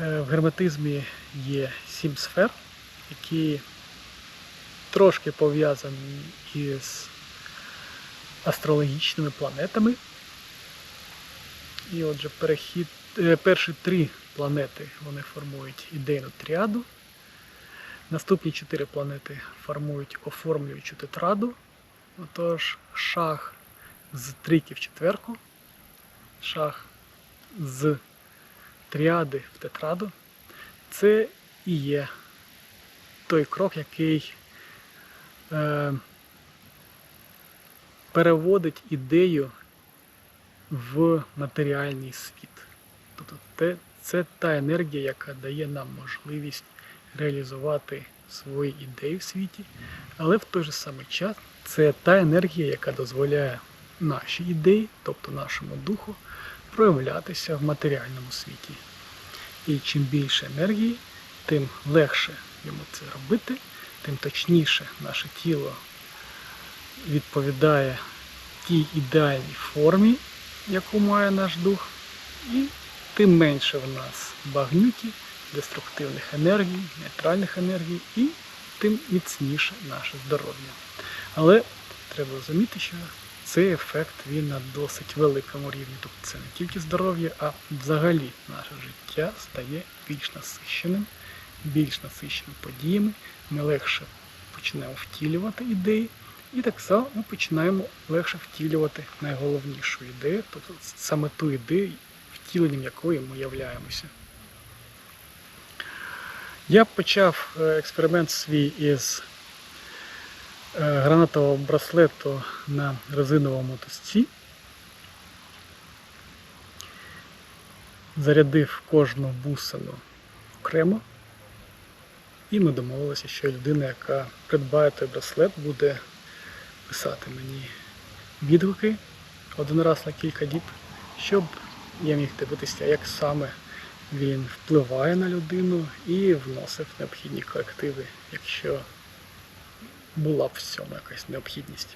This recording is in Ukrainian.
Е, В герметизмі є сім сфер, які трошки пов'язані із астрологічними планетами. І отже, перехід, е, перші три планети вони формують ідейну тріаду. Наступні чотири планети формують оформлюючу тетраду. Отож, шах з трійки в четверку, шах з тріади в тетраду. Це і є той крок, який е, переводить ідею в матеріальний світ. Тобто це та енергія, яка дає нам можливість реалізувати свої ідеї в світі, але в той же самий час це та енергія, яка дозволяє наші ідеї, тобто нашому духу, проявлятися в матеріальному світі. І чим більше енергії, тим легше йому це робити, тим точніше наше тіло відповідає тій ідеальній формі, яку має наш дух, і тим менше в нас багнюки, деструктивних енергій, нейтральних енергій, і тим міцніше наше здоров'я. Але треба розуміти, що цей ефект він на досить великому рівні. Тобто це не тільки здоров'я, а взагалі наше життя стає більш насиченим, більш насиченим подіями. Ми легше починаємо втілювати ідеї, і так само ми починаємо легше втілювати найголовнішу ідею, тобто саме ту ідею, втіленням якої ми являємося. Я почав е, експеримент свій із гранатового браслету на резиновому тості. Зарядив кожну бусину окремо. І ми домовилися, що людина, яка придбає той браслет, буде писати мені відгуки один раз на кілька діб, щоб я міг дивитися, як саме він впливає на людину і вносив необхідні корективи, якщо була в цьому якась необхідність.